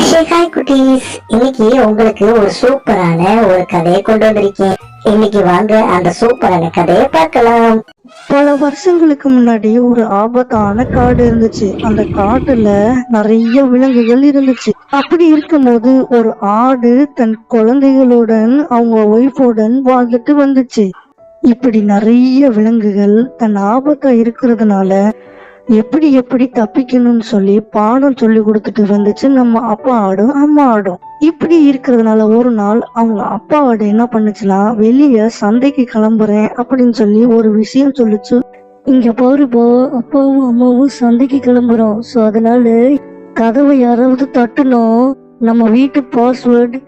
Hi குட்டீஸ் இன்னைக்கு உங்களுக்கு ஒரு சூப்பரான ஒரு கதையை கொண்டு வந்திருக்கேன். இன்னைக்கு வாங்க அந்த சூப்பரான கதையை பார்க்கலாம். பல வருஷங்களுக்கு முன்னாடி ஒரு ஆபத்தான காடு இருந்துச்சு. அந்த காட்டுல நிறைய விலங்குகள் இருந்துச்சு. அப்படி இருக்கும்போது ஒரு ஆடு தன் குழந்தைகளுடன் அவங்க ஒய்ஃபுடன் வாழ்ந்துட்டு வந்துச்சு. இப்படி நிறைய விலங்குகள் தன் ஆபத்தா இருக்கிறதுனால எப்படி எப்படி தப்பிக்கணும்னு சொல்லி பாடம் சொல்லி கொடுத்துட்டு வந்துச்சு. நம்ம அப்பா ஆடும் அம்மா ஆடும் இப்படி இருக்கிறதுனால ஒரு நாள் அவங்க அப்பா ஆடு என்ன பண்ணுச்சுன்னா வெளிய சந்தைக்கு கிளம்புறேன் அப்படின்னு சொல்லி ஒரு விஷயம் சொல்லுச்சு. இங்க பாருப்பா அப்பாவும் அம்மாவும் சந்தைக்கு கிளம்புறோம். ஸோ அதனால கதவை யாராவது தட்டணும். நம்ம வீட்டு பாஸ்வேர்டு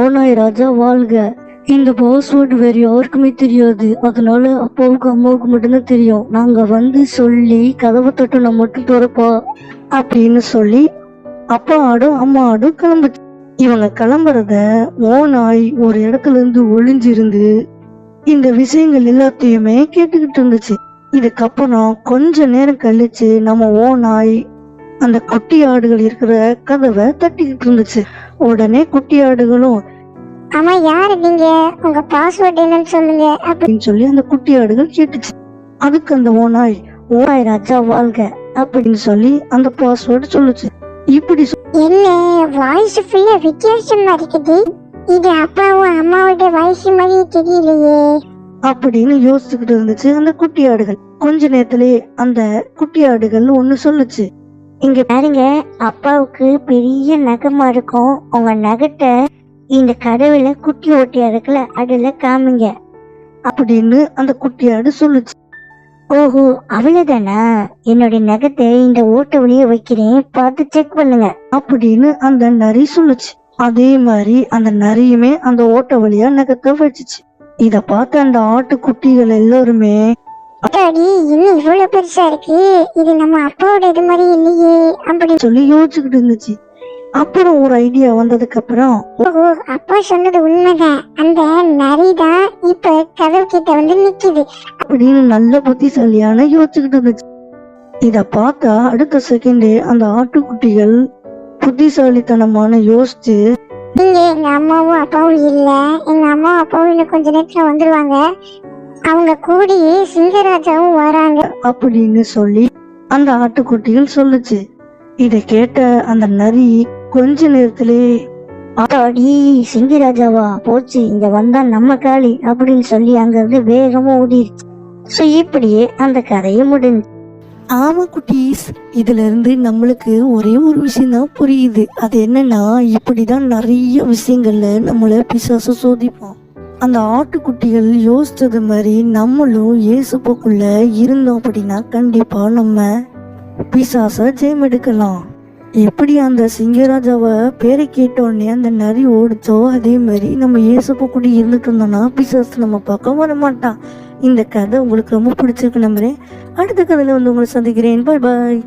ஓனாய் ராஜா வாழ்க. இந்த பாஸ்வேர்டு வேற யாருக்குமே தெரியாது. அதனால அப்பாவுக்கு அம்மாவுக்கு மட்டும்தான் தெரியும். நாங்க வந்து சொல்லி கதவை தட்டினா மட்டும் திறப்பா அப்படின்னு சொல்லி அப்பா ஆடும் அம்மா ஆடும் கிளம்புச்சு. இவங்க கிளம்புறத ஓனாய் ஒரு இடத்துல இருந்து ஒளிஞ்சிருந்து இந்த விஷயங்கள் எல்லாத்தையுமே கேட்டுக்கிட்டு இருந்துச்சு. இதுக்கப்புறம் கொஞ்ச நேரம் கழிச்சு நம்ம ஓனாய் அந்த குட்டி ஆடுகள் இருக்கிற கதவை தட்டிக்கிட்டு இருந்துச்சு. உடனே குட்டி ஆடுகளும் ஆமா யாரு நீங்க? உங்க பாஸ்வேர்ட் என்னன்னு சொல்லுங்க. அப்படி அப்படின்னு சொல்லி அந்த குட்டி ஆடுகள் கேட்டுச்சு. அதுக்கு அந்த ஓனாய் ஓனாய் ராஜா வாழ்க அப்படின்னு சொல்லி அந்த பாஸ்வேர்டு சொல்லுச்சு. இப்படி என்ன வாய்ஸ் ஃபுல்லா வித்தியாசமா இருக்குது. இது அப்பாவும் அம்மாவோட வாய்ஸ் மாதிரி தெரியலையே. அப்படின்னு யோசிச்சுக்கிட்டு இருந்துச்சு அந்த குட்டி ஆடுகள். கொஞ்ச நேரத்திலேயே அந்த குட்டி ஆடுகள் ஒண்ணு சொல்லுச்சு. இங்க பாருங்க அப்பாவுக்கு பெரிய நகமா இருக்கும் உங்க நகத்தை இந்த கடவுள குட்டி ஓட்டியா இருக்குல்ல அதுல காமிங்க. அப்படின்னு அந்த குட்டி ஆடு சொல்லுச்சு. ஓஹோ அவ்வளவுதானா? என்னுடைய நகத்தை இந்த ஓட்ட வழியே வைக்கிறேன் பார்த்து செக் பண்ணுங்க அப்படின்னு அந்த நரி சொல்லுச்சு. அதே மாதிரி அந்த நரியுமே அந்த ஓட்ட வழியா நகத்தை வச்சுச்சு. இத பார்த்த அந்த ஆட்டுக்குட்டிகள் எல்லாருமே அடி இன்னும் இவ்வளவு பெருசா இருக்கு. இது நம்ம அப்பாவோட இது மாதிரி இல்லையே அப்படி சொல்லி யோசிச்சுக்கிட்டு இருந்துச்சு. அப்புறம் ஒரு ஐடியா வந்ததுக்கு அப்புறம் அப்பா சொன்னது உண்மைதான். அந்த நரி தான் இப்ப கதவு கிட்ட வந்து நிக்குது. அப்படின்னு நல்ல புத்திசாலியான யோசிச்சுக்கிட்டு இருந்துச்சு. இத பார்த்தா அடுத்த செகண்டே அந்த ஆட்டுக்குட்டிகள் புத்திசாலித்தனமான யோசிச்சு இங்க எங்க அம்மாவும் அப்பாவும் இல்ல. எங்க அம்மாவும் அப்பாவும் இன்னும் கொஞ்ச நேரத்துல வந்துருவாங்க. அவங்க கூடயே சிங்கராஜாவும் வராங்க. அப்படின்னு சொல்லி அந்த ஆட்டுக்குட்டிகள் சொல்லுச்சு. இத கேட்ட அந்த நரி கொஞ்ச நேரத்திலே அடி சிங்கராஜாவா போச்சு இங்க வந்தா நம்ம காளி அப்படின்னு சொல்லி அங்கிருந்து வேகமா ஓடிடுச்சு இப்படியே அந்த கதையும் முடிஞ்சு. ஆமா குட்டீஸ். இதுல இருந்து நம்மளுக்கு ஒரே ஒரு விஷயம் தான் புரியுது. அது என்னன்னா இப்படிதான் நிறைய விஷயங்கள்ல நம்மள பிசாசு சோதிப்போம். அந்த ஆட்டுக்குட்டிகள் யோசிச்சது மாதிரி நம்மளும் இயேசுப்புக்குள்ள இருந்தோம் அப்படின்னா கண்டிப்பா நம்ம பிசாச ஜெயம் எடுக்கலாம் எப்படி அந்த சிங்கராஜாவை பேரை கேட்டோடனே அந்த நரி ஓடிச்சோ அதே மாதிரி நம்ம இயேசுப்பு கூட இருந்துட்டு இருந்தோம்னா பிசாஸ் நம்ம பக்கம் வர மாட்டான். இந்த கதை உங்களுக்கு ரொம்ப பிடிச்சிருக்கு நம்புறேன். அடுத்த கதையில வந்து உங்களை சந்திக்கிறேன். பாய் பாய்